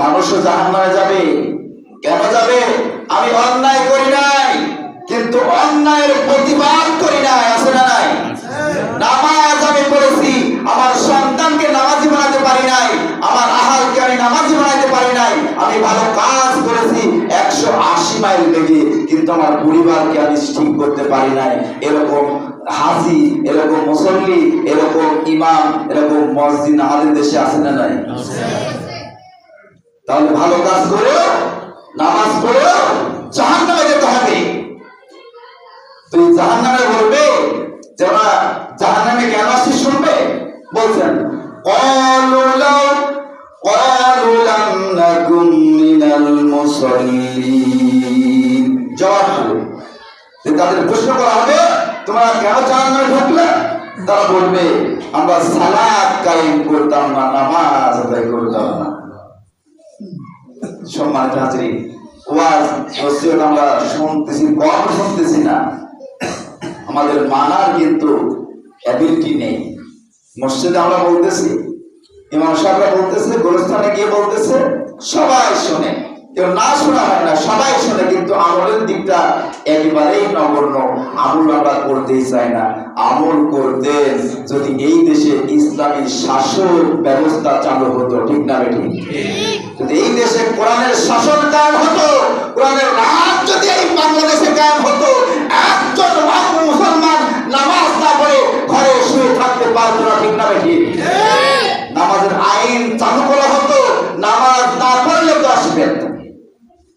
মানুষ যাবে। কেন যাবে? আমি অন্যায় করি নাই কিন্তু অন্যায়ের প্রতিবাদ আমার আহার কি আমি নামাজি বানাইতে পারি নাই। আমি ভালো কাজ করেছি একশো আশি মাইল বেগে, কিন্তু আমার পরিবারকে আমি ঠিক করতে পারি নাই। এরকম হাসি এরকম মুসল্লি, এরকম ইমাম, এরকম মসজিদ আমাদের দেশে আসে না নাই? তাহলে ভালো কাজ করে, নামাজ পড়ে জাহান নামে যেতে হবে। তুই জাহান নামে বলবে, যারা জাহান নামে কেন আসিস শুনবে? বলছেন অলুলা المصلين জবাব হলো যে তাদের প্রশ্ন করা হবে তোমরা কেন জাহান নামে ঢুকলে তারা বলবে আমরা সালাত কায়েম করতাম না নামাজ আদায় করতাম না সম্মানিত হাজিরি ওয়াজ নসিহত আমরা শুনতেছি কম শুনতেছি না আমাদের মানার কিন্তু অ্যাবিলিটি নেই মসজিদে আমরা বলতেছি ইমাম সাহেবরা বলতেছে গোরস্থানে গিয়ে বলতেছে সবাই শোনে কেউ না শোনা হয় না সবাই শোনে কিন্তু আমলের দিকটা একেবারেই নগণ্য। আমল আমরা করতেই চাই না। আমল করতে যদি এই দেশে ইসলামী শাসন ব্যবস্থা চালু হতো ঠিক না বেঠিক? যদি এই দেশে কোরআনের শাসন কায়েম হতো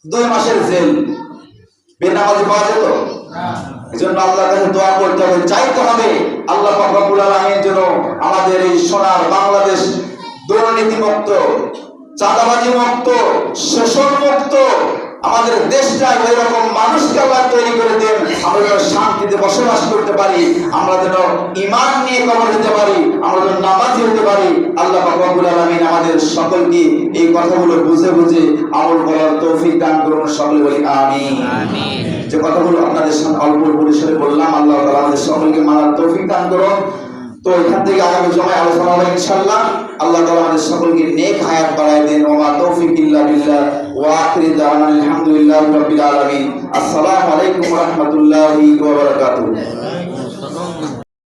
দুই মাসের জেল। বেনামাজি পাওয়া যেত? এই জন্য আল্লাহর কাছে দোয়া করতে হবে। চাইতে হবে আল্লাহ রব্বুল আলামিন যেন আমাদের এই সোনার বাংলাদেশ দুর্নীতি মুক্ত চাঁদাবাজি মুক্ত শোষণ মুক্ত আমাদের দেশটা এরকম মানুষকে আল্লাহ তৈরি করে দেন আমরা যেন শান্তিতে বসবাস করতে পারি আমরা যেন ইমান নিয়ে কবর দিতে পারি আমরা যেন নামাজি হতে পারি আল্লাহ পাক রব্বুল আলামিন আমাদের সকলকে এই কথাগুলো বুঝে বুঝে আমল করার তৌফিক দান করুন সকলে বলি আমিন। যে কথাগুলো আপনাদের সামনে অল্প পরিসরে বললাম আল্লাহ তাআলা আমাদের সকলকে মানার তৌফিক দান করুন। তো এখান থেকে আগামী জমায় আলোচনা হবে ইনশাআল্লাহ। আল্লাহ তাআলা আমাদের সকলকে নেক হায়াত বাড়ায় দেন। ওয়া মা তৌফিক ইল্লা বিল্লাহ। ওয়া আখিরি দাওয়ানা আলহামদুলিল্লাহি রাব্বিল আলামিন। আসসালামু আলাইকুম ওয়া রাহমাতুল্লাহি ওয়া বারাকাতুহু।